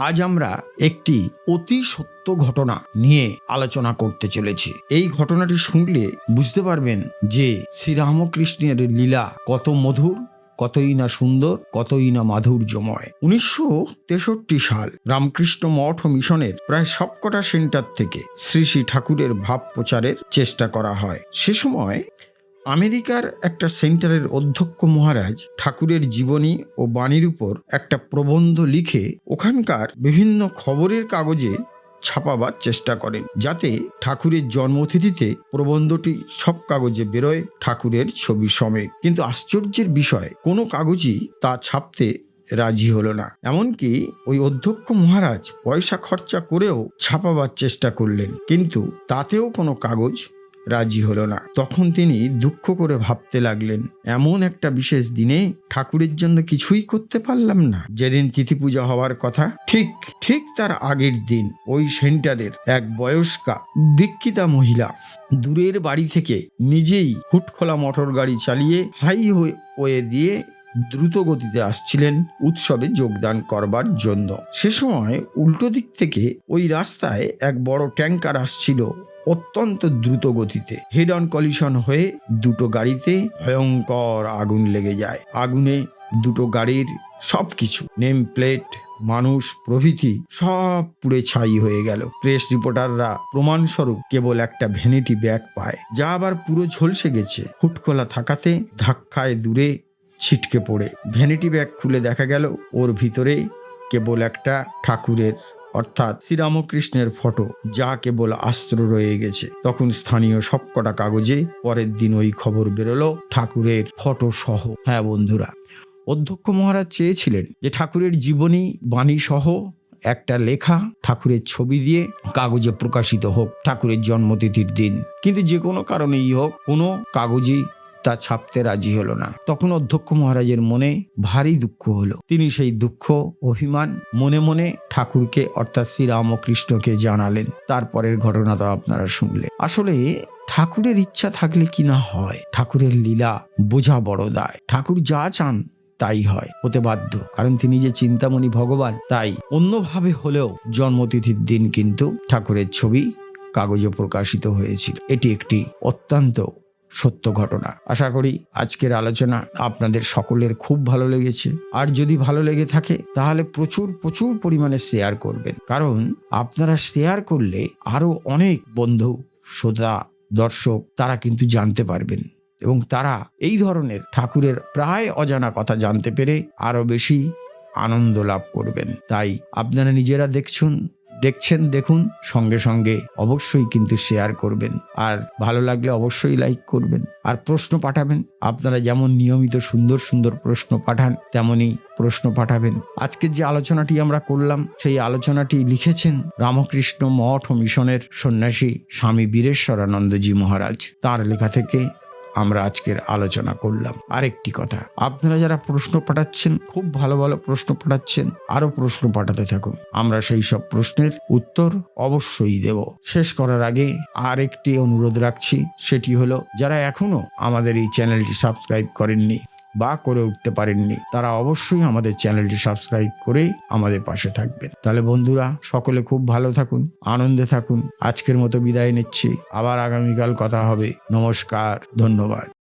আজ আমরা একটি অতি সত্য ঘটনা নিয়ে আলোচনা করতে চলেছি। এই ঘটনাটি শুনলে বুঝতে পারবেন যে শ্রীরামকৃষ্ণের লীলা কত মধুর, কতই না সুন্দর, কতই না মাধুর্যময়। উনিশশো তেষট্টি সাল রামকৃষ্ণ মঠ ও মিশনের প্রায় সবকটা সেন্টার থেকে শ্রী শ্রী ঠাকুরের ভাব প্রচারের চেষ্টা করা হয়। সে সময় আমেরিকার একটা সেন্টারের অধ্যক্ষ মহারাজ ঠাকুরের জীবনী ও বাণীর উপর একটা প্রবন্ধ লিখে ওখানকার বিভিন্ন খবরের কাগজে ছাপাবার চেষ্টা করেন, যাতে ঠাকুরের জন্মতিথিতে প্রবন্ধটি সব কাগজে বেরোয় ঠাকুরের ছবি সমেত। কিন্তু আশ্চর্যের বিষয়, কোনো কাগজই তা ছাপতে রাজি হলো না। এমনকি ওই অধ্যক্ষ মহারাজ পয়সা খরচা করেও ছাপাবার চেষ্টা করলেন, কিন্তু তাতেও কোনো কাগজ রাজি হলো না। তখন তিনি দুঃখ করে ভাবতে লাগলেন, এমন একটা বিশেষ দিনে ঠাকুরের জন্য কিছুই করতে পারলাম না। যেদিন তিথি পূজা হওয়ার কথা, ঠিক ঠিক তার আগের দিন ওই সেন্টারের এক বয়স্কা দীক্ষিতা মহিলা দূরের বাড়ি থেকে নিজেই হুটখোলা মোটর গাড়ি চালিয়ে হাই ওয়ে দিয়ে দ্রুত গতিতে আসছিলেন উৎসবে যোগদান করবার জন্য। সে সময় উল্টো দিক থেকে ওই রাস্তায় এক বড় ট্যাঙ্কার আসছিল। অত্যন্ত দ্রুত গতিতে হেড অন কলিশন হয়ে দুটো গাড়িতে ভয়ঙ্কর আগুন লেগে যায়। আগুনে দুটো গাড়ির সব কিছু নেম প্লেট মানুষ, প্রভৃতি সব পুড়ে ছাই হয়ে গেল। প্রেস রিপোর্টাররা প্রমাণস্বরূপ কেবল একটা ভ্যানিটি ব্যাগ পায়, যা আবার পুরো ঝলসে গেছে। হুটখোলা থাকাতে ধাক্কায় দূরে ছিটকে পড়ে। ভ্যানিটি ব্যাগ খুলে দেখা গেল, ওর ভিতরে কেবল একটা ঠাকুরের অর্থাৎ শ্রীরামকৃষ্ণের ফটো, যা কেবল আস্ত্র রয়ে গেছে। তখন স্থানীয় সবকটা কাগজে পরের দিন ওই খবর বেরোলো ঠাকুরের ফটো সহ হ্যাঁ বন্ধুরা, অধ্যক্ষ মহারাজ চেয়েছিলেন যে ঠাকুরের জীবনী, বাণী সহ একটা লেখা ঠাকুরের ছবি দিয়ে কাগজে প্রকাশিত হোক, ঠাকুরের জন্মতিথির দিন। কিন্তু যে কোনো কারণেই হোক, কোনো কাগজই তা ছাপতে রাজি হলো না। তখন অধ্যক্ষ মহারাজের মনে ভারী দুঃখ হলো। তিনি সেই দুঃখ, অভিমান মনে মনে ঠাকুরকে, অর্থাৎ শ্রীরামকৃষ্ণকে জানালেন। তারপরের ঘটনা তো আপনারা শুনলেন। আসলে ঠাকুরের ইচ্ছা থাকলে কি না হয়? ঠাকুরের লীলা বোঝা বড় দায়। ঠাকুর যা চান তাই হয়, হতে বাধ্য। কারণ তিনি যে চিন্তামণি ভগবান, তাই অন্যভাবে হলেও জন্মতিথির দিন কিন্তু ঠাকুরের ছবি কাগজে প্রকাশিত হয়েছিল। এটি একটি অত্যন্ত সত্য ঘটনা। আশা করি আজকের আলোচনা আপনাদের সকলের খুব ভালো লেগেছে। আর যদি ভালো লেগে থাকে, তাহলে প্রচুর প্রচুর পরিমাণে শেয়ার করবেন। কারণ আপনারা শেয়ার করলে আরও অনেক বন্ধু, শ্রোতা, দর্শক তারা কিন্তু জানতে পারবেন। এবং তারা এই ধরনের ঠাকুরের প্রায় অজানা কথা জানতে পেরে আরও বেশি আনন্দ লাভ করবেন। তাই আপনারা নিজেরা দেখছুন দেখছেন, দেখুন, সঙ্গে সঙ্গে অবশ্যই কিন্তু শেয়ার করবেন। আর ভালো লাগলে অবশ্যই লাইক করবেন। আর প্রশ্ন পাঠাবেন। আপনারা যেমন নিয়মিত সুন্দর সুন্দর প্রশ্ন পাঠান তেমনি প্রশ্ন পাঠাবেন। আজকের যে আলোচনাটি আমরা করলাম, সেই আলোচনাটি লিখেছেন রামকৃষ্ণ মঠ ও মিশনের সন্ন্যাসী স্বামী বীরেশ্বরানন্দজি মহারাজ। তার লেখা থেকে আমরা আজকের আলোচনা করলাম। আরেকটি কথা, আপনারা যারা প্রশ্ন পাঠাচ্ছেন, খুব ভালো ভালো প্রশ্ন পাঠাচ্ছেন আরও প্রশ্ন পাঠাতে থাকুন। আমরা সেই সব প্রশ্নের উত্তর অবশ্যই দেব। শেষ করার আগে আরেকটি অনুরোধ রাখছি, সেটি হলো, যারা এখনও আমাদের এই চ্যানেলটি সাবস্ক্রাইব করেননি বা করে উঠতে পারেননি, তারা অবশ্যই আমাদের চ্যানেলটি সাবস্ক্রাইব করে আমাদের পাশে থাকবেন। তাহলে বন্ধুরা, সকলে খুব ভালো থাকুন, আনন্দে থাকুন। আজকের মতো বিদায় নিচ্ছি। আবার আগামীকাল কথা হবে। নমস্কার, ধন্যবাদ।